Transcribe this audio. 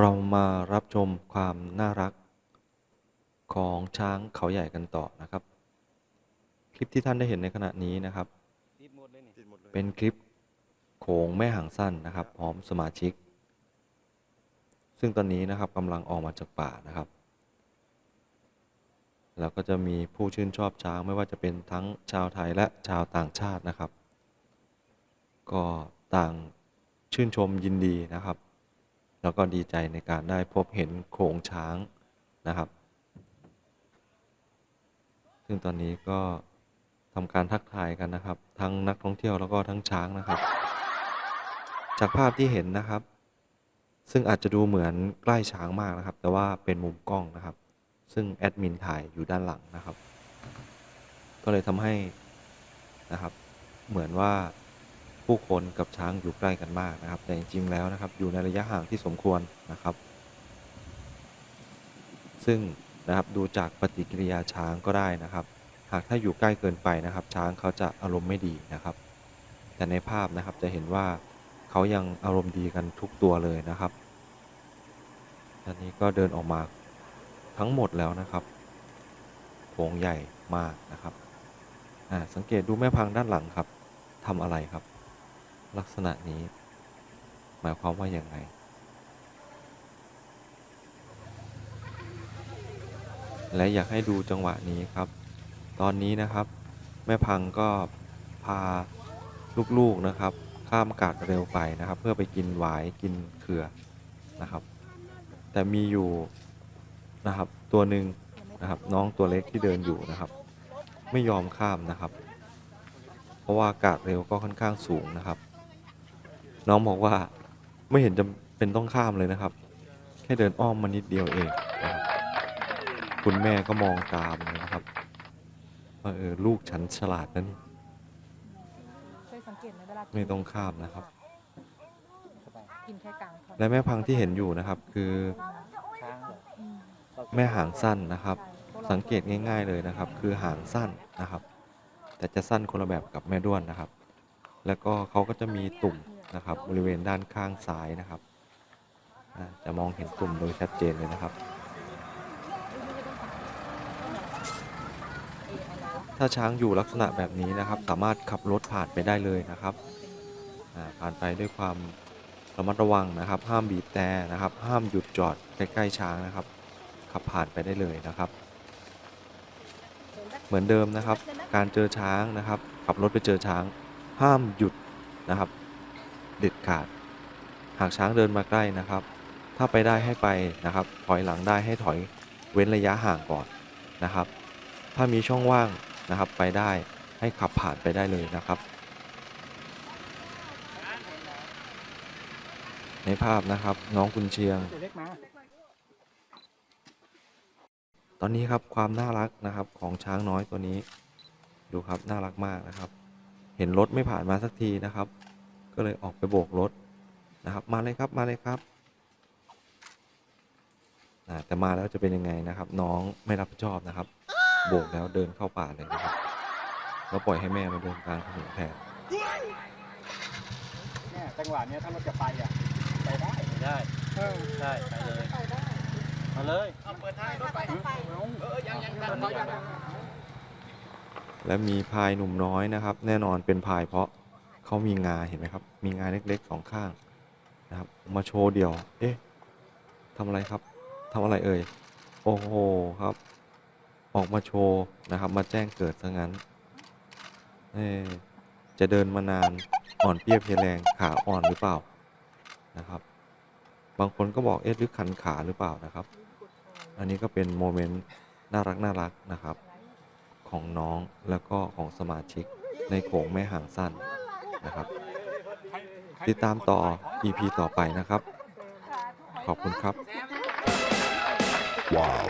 เรามารับชมความน่ารักของช้างเขาใหญ่กันต่อนะครับ คลิปที่ท่านได้เห็นในขณะนี้นะครับเเป็นคลิปโขงแม่หางสั้นนะครับ พร้อมสมาชิก ซึ่งตอนนี้นะครับกำลังออกมาจากป่านะครับ แล้วก็จะมีผู้ชื่นชอบช้างไม่ว่าจะเป็นทั้งชาวไทยและชาวต่างชาตินะครับ ก็ต่างชื่นชมยินดีนะครับ แล้วก็ดีใจในการได้พบเห็นโขงช้างนะครับ ซึ่งตอนนี้ก็ทำการทักทายกันนะครับ ทั้งนักท่องเที่ยวแล้วก็ทั้งช้างนะครับ จากภาพที่เห็นนะครับ ซึ่งอาจจะดูเหมือนใกล้ช้างมากนะครับ แต่ว่าเป็นมุมกล้องนะครับ ซึ่งแอดมินถ่ายอยู่ด้านหลังนะครับ ก็เลยทำให้นะครับ เหมือนว่า ผู้คนกับช้างอยู่ใกล้กันมากนะครับ แต่จริงๆแล้วนะครับอยู่ในระยะห่างที่สมควรนะครับ ซึ่งนะครับดูจากปฏิกิริยาช้างก็ได้นะครับ หากถ้าอยู่ใกล้เกินไปนะครับ ช้างเขาจะอารมณ์ไม่ดีนะครับ แต่ในภาพนะครับจะเห็นว่าเขายังอารมณ์ดีกันทุกตัวเลยนะครับตอนนี้ก็เดินออกมาทั้งหมดแล้วนะครับโขงใหญ่มากนะครับอ่าสังเกตดูแม่พังด้านหลังครับทำอะไรครับ ลักษณะนี้ หมายความว่าอย่างไงและอยากให้ดูจังหวะนี้ครับ ตอนนี้นะครับ แม่พังก็พาลูกๆนะครับ ข้ามกาดเร็วไปนะครับ เพื่อไปกินหวายกินเขือนะครับ แต่มีอยู่นะครับตัวหนึ่งนะครับ น้องตัวเล็กที่เดินอยู่นะครับ ไม่ยอมข้ามนะครับ เพราะว่ากาดเร็วก็ค่อนข้างสูงนะครับ น้องบอกว่าไม่เห็นจำเป็นต้องข้ามเลยนะครับ แค่เดินอ้อมมานิดเดียวเองนะครับคุณแม่ก็มองตามเลยนะครับว่าเออลูกฉันฉลาดนะนี่เคยสังเกตไหมเวลากินไม่ต้องข้ามนะครับ กินแค่กลางท้องและแม่พังที่เห็นอยู่นะครับ คือช้างเหรออืมแม่หางสั้นนะครับใช่พวราสังเกตง่ายๆเลยนะครับ คือหางสั้นนะครับ แต่จะสั้นคนละแบบกับแม่ด้วนนะครับ แล้วก็เขาก็จะมีตุ่ม นะครับ บริเวณด้านข้างซ้ายนะครับจะมองเห็นตุ่มโดยชัดเจนเลยนะครับ ถ้าช้างอยู่ลักษณะแบบนี้นะครับ สามารถขับรถผ่านไปได้เลยนะครับผ่านไปด้วยความระมัดระวังนะครับ ห้ามบีบแต่นะครับ ห้ามหยุดจอดใกล้ๆช้างนะครับ ขับผ่านไปได้เลยนะครับ เหมือนเดิมนะครับ การเจอช้างนะครับ ขับรถไปเจอช้าง ห้ามหยุดนะครับ เด็ดขาด หากช้างเดินมาใกล้นะครับ ถ้าไปได้ให้ไปนะครับ ถอยหลังได้ให้ถอยเว้นระยะห่างก่อนนะครับ ถ้ามีช่องว่างนะครับไปได้ให้ขับผ่านไปได้เลยนะครับ ในภาพนะครับน้องกุนเชียง ตอนนี้ครับความน่ารักนะครับของช้างน้อยตัวนี้ ดูครับน่ารักมากนะครับ เห็นรถไม่ผ่านมาสักทีนะครับ ก็เลยออกไปโบกรถนะครับ มาเลยครับมาเลยครับอ่าแต่มาแล้วจะเป็นยังไงนะครับ น้องไม่รับผิดชอบนะครับ โบกแล้วเดินเข้าป่าเลยนะครับแล้วปล่อยให้แม่มาเดินกลางถนนแทนเนี่ยจังหวะเนี้ยถ้ารถจะไปอะไปได้ได้เออได้ไปเลยเอาเลยเอาเปิดท้ายรถไปเอาเออยังยังยังยังและมีพายหนุ่มน้อยนะครับ แน่นอนเป็นพายเพราะ เขามีงาเห็นไหมครับ มีงาเล็กๆสองข้างนะครับ มาโชว์เดี่ยว เอ๊ะทำอะไรครับทำอะไรเอ่ย โอ้โหครับ ออกมาโชว์นะครับ มาแจ้งเกิดซะงั้น เอ๊ะจะเดินมานานอ่อนเปรี้ยเพลียแรงขาอ่อนหรือเปล่านะครับ บางคนก็บอกเอ๊ะหรือขันขาหรือเปล่านะครับ อันนี้ก็เป็นโมเมนต์น่ารักน่ารักนะครับ ของน้องแล้วก็ของสมาชิกในโขงแม่ห่างสั้น นะครับ ติดตามต่อ EP ต่อไปนะครับ ขอบคุณครับ ว้าว